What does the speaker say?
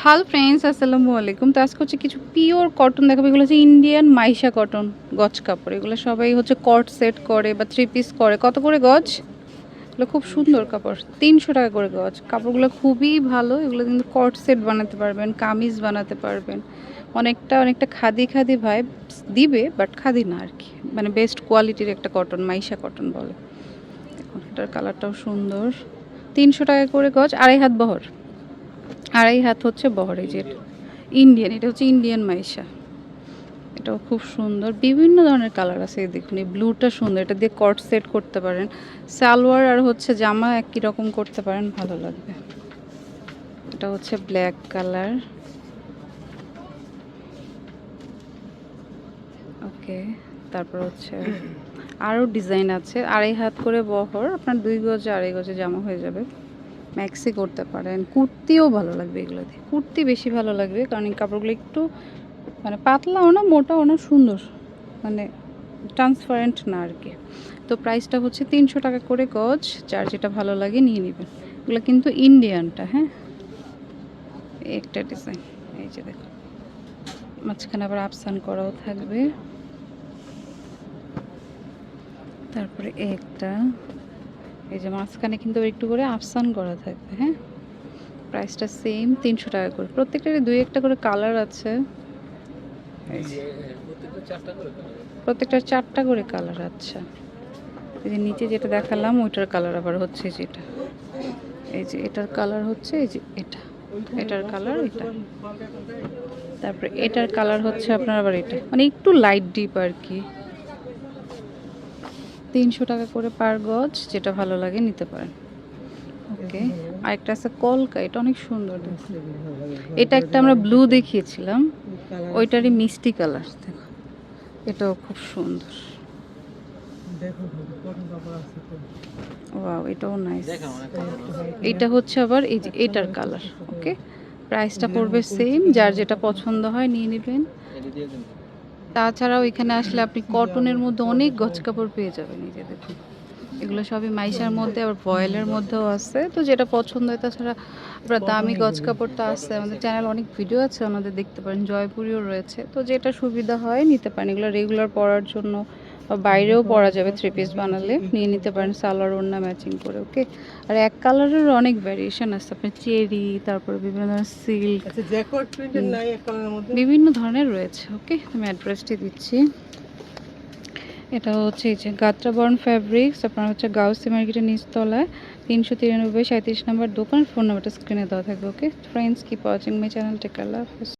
হাল ফ্রেন্ডস, আসসালামু আলাইকুম। তো আজকে হচ্ছে কিছু পিওর কটন দেখাবো। এগুলো হচ্ছে ইন্ডিয়ান মাইশা কটন গজ কাপড়। এগুলো সবাই হচ্ছে কট সেট করে বা থ্রি পিস করে। কত করে গজ? এগুলো খুব সুন্দর কাপড়। তিনশো টাকা করে গজ। কাপড়গুলো খুবই ভালো। এগুলো কিন্তু কট সেট বানাতে পারবেন, কামিজ বানাতে পারবেন। অনেকটা অনেকটা খাদি খাদি ভাইব দিবে বাট খাদি না আর কি। মানে বেস্ট কোয়ালিটির একটা কটন, মাইশা কটন বলে। এটার কালারটাও সুন্দর। তিনশো টাকা করে গজ, আড়াই হাত বহর। আড়াই হাত হচ্ছে বহর, এই যে ইন্ডিয়ান, এটা হচ্ছে ইন্ডিয়ান মাইশা। এটাও খুব সুন্দর। বিভিন্ন ধরনের কালার আছে দেখুন, এই ব্লুটা সুন্দর। এটা দিয়ে কট সেট করতে পারেন। সালোয়ার আর হচ্ছে জামা একই রকম করতে পারেন, ভালো লাগবে। এটা হচ্ছে ব্ল্যাক কালার। ওকে, তারপর হচ্ছে আরও ডিজাইন আছে। আড়াই হাত করে বহর, আপনার দুই গজে আড়াই গজে জামা হয়ে যাবে। ম্যাক্সি করতে পারেন। কুর্তিও ভালো লাগবে এগুলো দিয়ে কুর্তি বেশি ভালো লাগবে, কারণ এই কাপড়গুলো একটু মানে পাতলাও না, মোটাও না, সুন্দর। মানে ট্রান্সপারেন্ট না আর কি। তো প্রাইসটা হচ্ছে তিনশো টাকা করে গজ, যার যেটা ভালো লাগে নিয়ে নেবেন। এগুলো কিন্তু ইন্ডিয়ানটা হ্যাঁ? একটা ডিজাইন এই যে দেখো মাঝখানে আবার আফসান করাও থাকবে। তারপরে একটা এই যে মাঝখানে কিন্তু একটু করে আফসান করা থাকবে হ্যাঁ? প্রাইসটা সেম তিনশো টাকা করে। প্রত্যেকটারই দুই একটা করে কালার আছে। এই যে। প্রত্যেকটার চারটা করে কালার আচ্ছা এই যে নিচে যেটা দেখালাম ওইটার কালার আবার হচ্ছে যেটা এই যে এটার কালার হচ্ছে এই যে এটা। এটার কালার এটা। তারপরে এটার কালার হচ্ছে আপনার আবার এটা। মানে একটু লাইট ডিপ আর কি। তিনশো টাকা করে পার গজ যেটা ভালো লাগে নিতে পারেন। ওকে, আরেকটা আছে কলকা, এটা অনেক সুন্দর এটা একটা আমরা ব্লু দেখিয়েছিলাম, ওইটারই মিষ্টি কালার দেখো। এটাও খুব সুন্দর। ওয়াও এটাও নাইস এটা হচ্ছে আবার এই যে এটার কালার ওকে? প্রাইসটা পড়বে সেম যার যেটা পছন্দ হয় নিয়ে নেবেন। তাছাড়াও এখানে আসলে আপনি কটনের মধ্যে অনেক গজ কাপড় পেয়ে যাবেন এই যে দেখুন। এগুলো সবই মাইশার মধ্যে, আবার ভয়েলের মধ্যেও আছে। তো যেটা পছন্দ হয়, তাছাড়া আপনার দামি গজ তো আছে। আমাদের চ্যানেল অনেক ভিডিও আছে, আমাদের দেখতে পারেন। জয়পুরিও রয়েছে। তো যেটা সুবিধা হয়, নিতে পারেন। এগুলো রেগুলার পরার জন্য বা বাইরেও পরা যাবে থ্রি পিস বানালে। নিয়ে নিতে পারেন সালোয়ার ওড়না ম্যাচিং করে ওকে আর এক কালারের অনেক ভ্যারিয়েশন আছে। আপনার চেরি তারপরে বিভিন্ন ধরনের সিল্ক আচ্ছা বিভিন্ন ধরনের রয়েছে ওকে আমি অ্যাড্রেসটি দিচ্ছি। এটা হচ্ছে এই যে গাত্রাবর্ণ ফ্যাব্রিক্স আপনার হচ্ছে গাউসি মার্কেটের নিচতলায় তিনশো তিরানব্বই সাঁত্রিশ নম্বর দোকান ফোন নাম্বারটা স্ক্রিনে দেওয়া থাকবে okay friends keep watching my channel take Allah হাফেজ